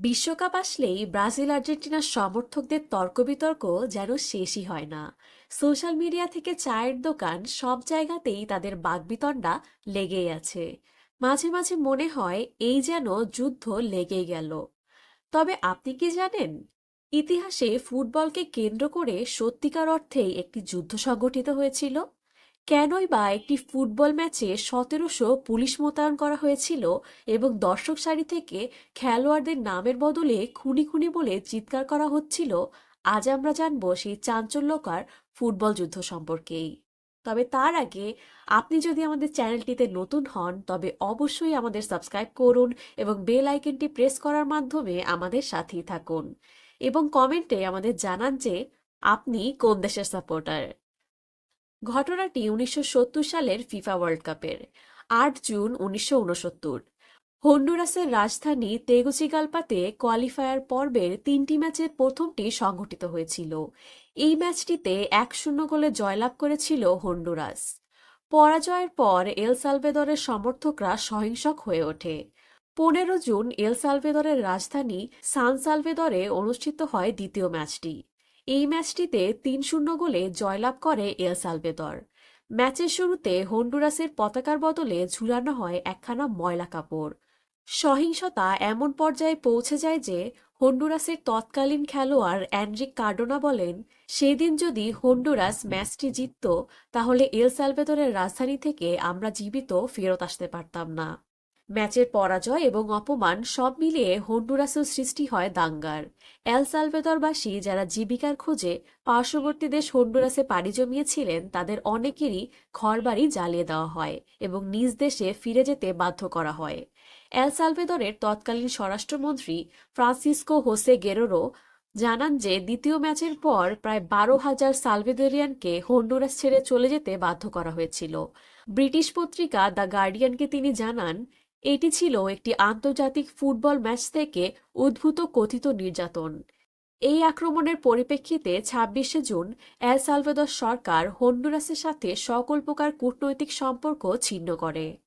বিশ্বকাপ আসলেই ব্রাজিল আর্জেন্টিনার সমর্থকদের তর্ক বিতর্ক যেন শেষই হয় না। সোশ্যাল মিডিয়া থেকে চায়ের দোকান সব জায়গাতেই তাদের বাগবিতণ্ডা লেগেই আছে। মাঝে মাঝে মনে হয় এই যেন যুদ্ধ লেগেই গেল। তবে আপনি কি জানেন? ইতিহাসে ফুটবলকে কেন্দ্র করে সত্যিকার অর্থেই একটি যুদ্ধ সংগঠিত হয়েছিল। কেনই বা একটি ফুটবল ম্যাচে সতেরোশো পুলিশ মোতায়েন করা হয়েছিল এবং দর্শক সারি থেকে খেলোয়াড়দের নামের বদলে খুনি খুনি বলে চিৎকার করা হচ্ছিল, আজ আমরা জানব সেই চাঞ্চল্যকর ফুটবল যুদ্ধ সম্পর্কেই। তবে তার আগে আপনি যদি আমাদের চ্যানেলটিতে নতুন হন, তবে অবশ্যই আমাদের সাবস্ক্রাইব করুন এবং বেল আইকনটি প্রেস করার মাধ্যমে আমাদের সাথেই থাকুন এবং কমেন্টে আমাদের জানান যে আপনি কোন দেশের সাপোর্টার। ঘটনাটি উনিশশো সত্তর সালের ফিফা ওয়ার্ল্ড কাপের, আট জুন উনিশশো উনসত্তর হন্ডুরাসের রাজধানী তেগুচিগালপাতে কোয়ালিফায়ার পর্বের তিনটি ম্যাচের প্রথমটি সংঘটিত হয়েছিল। এই ম্যাচটিতে এক শূন্য গোলে জয়লাভ করেছিল হন্ডুরাস। পরাজয়ের পর এল সালভেদরের সমর্থকরা সহিংসক হয়ে ওঠে। পনেরো জুন এল সালভেদরের রাজধানী সান সালভেদরে অনুষ্ঠিত হয় দ্বিতীয় ম্যাচটি। এই ম্যাচটিতে তিন শূন্য গোলে জয়লাভ করে এল সালভেদর। ম্যাচের শুরুতে হন্ডুরাসের পতাকার বদলে ঝুলানো হয় একখানা ময়লা কাপড়। সহিংসতা এমন পর্যায়ে পৌঁছে যায় যে হন্ডুরাসের তৎকালীন খেলোয়াড় অ্যান্ড্রিক কার্ডোনা বলেন, সেদিন যদি হন্ডুরাস ম্যাচটি জিতত, তাহলে এল সালভেদরের রাজধানী থেকে আমরা জীবিত ফেরত আসতে পারতাম না। ম্যাচের পরাজয় এবং অপমান সব মিলিয়ে হন্ডুরাসেও সৃষ্টি হয় দাঙ্গার। এল সালভেদরবাসী যারা জীবিকার খোঁজে পার্শ্ববর্তী দেশ হন্ডুরাসে পাড়ি জমিয়েছিলেন, তাদের অনেকেরই ঘরবাড়ি জ্বালিয়ে দেওয়া হয় এবং নিজ দেশে ফিরে যেতে বাধ্য করা হয়। এল সালভেদরের তৎকালীন স্বরাষ্ট্রমন্ত্রী ফ্রান্সিসকো হোসে গেরোরো জানান যে, দ্বিতীয় ম্যাচের পর প্রায় বারো হাজার সালভেদরিয়ানকে হন্ডুরাস ছেড়ে চলে যেতে বাধ্য করা হয়েছিল। ব্রিটিশ পত্রিকা দ্য গার্ডিয়ানকে তিনি জানান এটি ছিল একটি আন্তর্জাতিক ফুটবল ম্যাচ থেকে উদ্ভূত কথিত নির্যাতন। এই আক্রমণের পরিপ্রেক্ষিতে ছাব্বিশে জুন এল সালভেদর সরকার হন্ডুরাসের সাথে সকল প্রকার কূটনৈতিক সম্পর্ক ছিন্ন করে।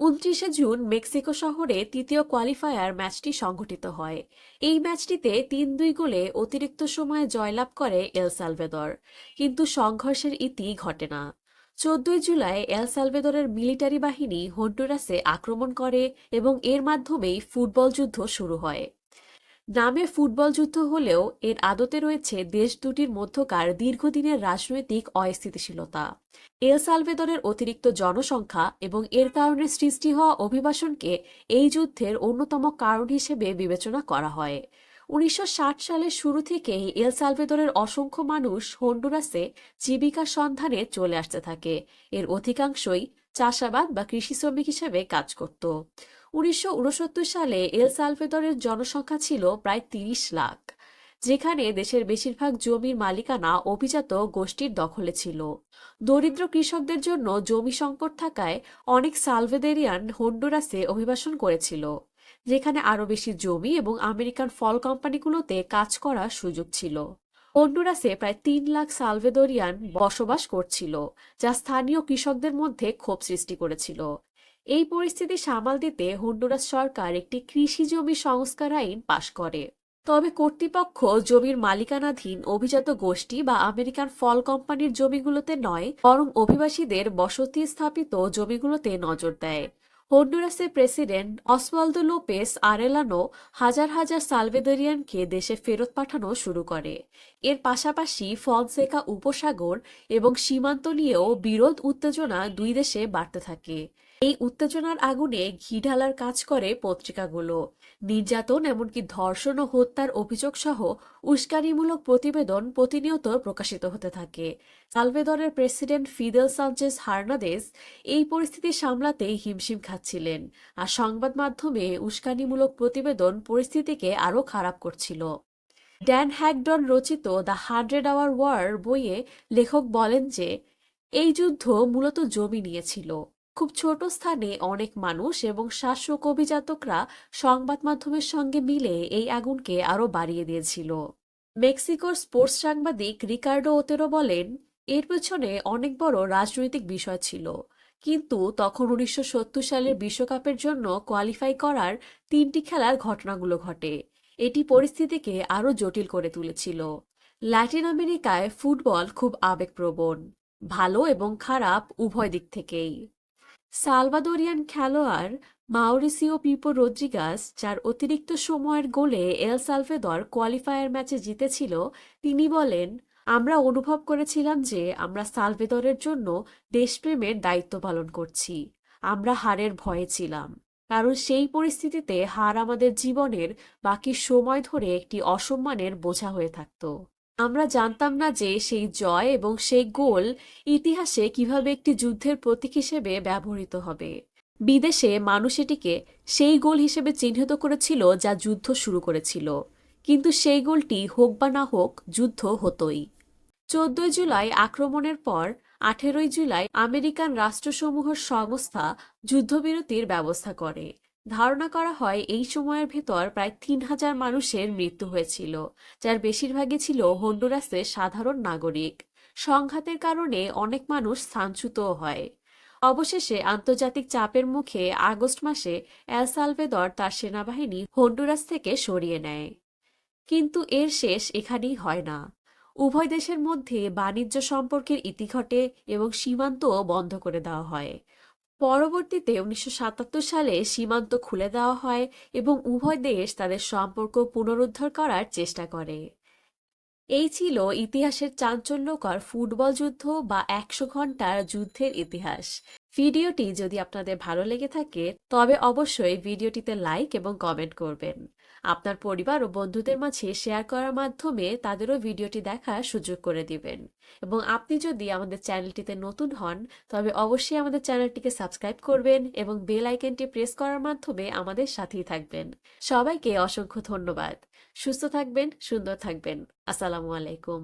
উনত্রিশে জুন মেক্সিকো শহরে তৃতীয় কোয়ালিফায়ার ম্যাচটি সংঘটিত হয়। এই ম্যাচটিতে তিন দুই গোলে অতিরিক্ত সময়ে জয়লাভ করে এল সালভেদর, কিন্তু সংঘর্ষের ইতি ঘটে না। চোদ্দই জুলাই এল সালভেদরের মিলিটারি বাহিনী হন্ডুরাসে আক্রমণ করে এবং এর মাধ্যমেই ফুটবল যুদ্ধ শুরু হয়। নামে ফুটবল যুদ্ধ হলেও এর আদতে রয়েছে দেশ দুটির মধ্যকার দীর্ঘদিনের রাজনৈতিক অস্থিতিশীলতা। এল সালভেদরের অতিরিক্ত জনসংখ্যা এবং এর কারণে সৃষ্টি হওয়া অভিবাসনকে এই যুদ্ধের অন্যতম কারণ হিসেবে বিবেচনা করা হয়। উনিশশো ষাট সালের শুরু থেকেই এল সালভেদরের অসংখ্য মানুষ হন্ডুরাসে জীবিকার সন্ধানে চলে আসতে থাকে। এর অধিকাংশই চাষাবাদ বা কৃষি শ্রমিক হিসেবে কাজ করত। উনিশশো উনসত্তর সালে এল সালভেদরের জনসংখ্যা ছিল প্রায় তিরিশ লাখ, যেখানে দেশের বেশিরভাগ জমির মালিকানা অভিজাত গোষ্ঠীর দখলে ছিল। দরিদ্র কৃষকদের জন্য জমি সংকট থাকায় অনেক সালভেদেরিয়ান হন্ডুরাসে অভিবাসন করেছিল। যেখানে আরও বেশি জমি এবং আমেরিকান ফল কোম্পানিগুলোতে কাজ করার সুযোগ ছিল। হন্ডুরাসে প্রায় তিন লাখ সালভেদোরিয়ান বসবাস করছিল, যা স্থানীয় কৃষকদের মধ্যে ক্ষোভ সৃষ্টি করেছিল। এই পরিস্থিতি সামাল দিতে হন্ডুরাস সরকার একটি কৃষি জমি সংস্কার আইন পাশ করে। তবে কর্তৃপক্ষ জমির মালিকানাধীন অভিজাত গোষ্ঠী বা আমেরিকান ফল কোম্পানির জমিগুলোতে নয়, বরং অভিবাসীদের বসতি স্থাপিত জমিগুলোতে নজর দেয়। হন্ডুরাসের প্রেসিডেন্ট অসওয়ালদো লোপেস আরেলানো হাজার হাজার সালভেদরিয়ানকে দেশে ফেরত পাঠানো শুরু করে। এর পাশাপাশি ফনসেকা উপসাগর এবং সীমান্ত নিয়েও বিরোধ, উত্তেজনা দুই দেশে বাড়তে থাকে। এই উত্তেজনার আগুনে ঘি ঢালার কাজ করে পত্রিকাগুলো। নির্যাতন, এমনকি ধর্ষণ ও হত্যার অভিযোগ সহ উস্কানিমূলক প্রতিবেদন প্রতিনিয়ত প্রকাশিত হতে থাকে। সালভেদরের প্রেসিডেন্ট ফিদেল সানচেস হার্নাদেস এই পরিস্থিতি সামলাতে হিমশিম খাচ্ছিলেন আর সংবাদ মাধ্যমে উস্কানিমূলক প্রতিবেদন পরিস্থিতিকে আরও খারাপ করছিল। ড্যান হ্যাকডন রচিত দ্য হান্ড্রেড আওয়ার ওয়ার বইয়ে লেখক বলেন যে, এই যুদ্ধ মূলত জমি নিয়েছিল। খুব ছোট স্থানে অনেক মানুষ এবং শাসক অভিজাতকরা সংবাদ মাধ্যমের সঙ্গে মিলে এই আগুনকে আরও বাড়িয়ে দিয়েছিল। মেক্সিকোর স্পোর্টস সাংবাদিক রিকার্ডো ওতেরো বলেন, এর পেছনে অনেক বড় রাজনৈতিক বিষয় ছিল, কিন্তু তখন উনিশশো সত্তর সালের বিশ্বকাপের জন্য কোয়ালিফাই করার তিনটি খেলার ঘটনাগুলো ঘটে। এটি পরিস্থিতিকে আরও জটিল করে তুলেছিল। ল্যাটিন আমেরিকায় ফুটবল খুব আবেগপ্রবণ, ভালো এবং খারাপ উভয় দিক থেকেই। সালভাদোরিয়ান খেলোয়াড় মাউরিসিও পিপো রদ্রিগাস যার অতিরিক্ত সময়ের গোলে এল সালভেদর কোয়ালিফায়ার ম্যাচে জিতেছিল, তিনি বলেন, আমরা অনুভব করেছিলাম যে আমরা সালভেদরের জন্য দেশপ্রেমের দায়িত্ব পালন করছি। আমরা হারের ভয়ে ছিলাম। কারণ সেই পরিস্থিতিতে হার আমাদের জীবনের বাকি সময় ধরে একটি অসম্মানের বোঝা হয়ে থাকত। আমরা জানতাম না যে সেই জয় এবং সেই গোল ইতিহাসে কীভাবে একটি যুদ্ধের প্রতীক হিসেবে ব্যবহৃত হবে। বিদেশে মানুষ এটিকে সেই গোল হিসেবে চিহ্নিত করেছিল যা যুদ্ধ শুরু করেছিল। কিন্তু সেই গোলটি হোক বা না হোক, যুদ্ধ হতোই। চোদ্দই জুলাই আক্রমণের পর আঠেরোই জুলাই আমেরিকান রাষ্ট্রসমূহের সংস্থা যুদ্ধবিরতির ব্যবস্থা করে। ধারণা করা হয় এই সময়ের ভেতর প্রায় তিন হাজার মানুষের মৃত্যু হয়েছিল, যার বেশিরভাগই ছিল হন্ডুরাসের সাধারণ নাগরিক। সংঘাতের কারণে অনেক মানুষ স্থানচ্যুতও হয়। অবশেষে আন্তর্জাতিক চাপের মুখে আগস্ট মাসে এল সালভেদর তার সেনাবাহিনী হন্ডুরাস থেকে সরিয়ে নেয়। কিন্তু এর শেষ এখানেই হয় না। উভয় দেশের মধ্যে বাণিজ্য সম্পর্কের ইতি ঘটে এবং সীমান্তও বন্ধ করে দেওয়া হয়। পরবর্তীতে উনিশশো সাতাত্তর সালে সীমান্ত খুলে দেওয়া হয় এবং উভয় দেশ তাদের সম্পর্ক পুনরুদ্ধার করার চেষ্টা করে। এই ছিল ইতিহাসের চাঞ্চল্যকর ফুটবল যুদ্ধ বা একশো ঘণ্টার যুদ্ধের ইতিহাস। ভিডিওটি যদি আপনাদের ভালো লেগে থাকে, তবে অবশ্যই ভিডিওটিতে লাইক এবং কমেন্ট করবেন। আপনার পরিবার ও বন্ধুদের মাঝে শেয়ার করার মাধ্যমে তাদেরও ভিডিওটি দেখার সুযোগ করে দিবেন। এবং আপনি যদি আমাদের চ্যানেলটিতে নতুন হন, তবে অবশ্যই আমাদের চ্যানেলটিকে সাবস্ক্রাইব করবেন এবং বেল আইকনটি প্রেস করার মাধ্যমে আমাদের সাথেই থাকবেন। সবাইকে অসংখ্য ধন্যবাদ। সুস্থ থাকবেন সুন্দর থাকবেন। আসসালামু আলাইকুম।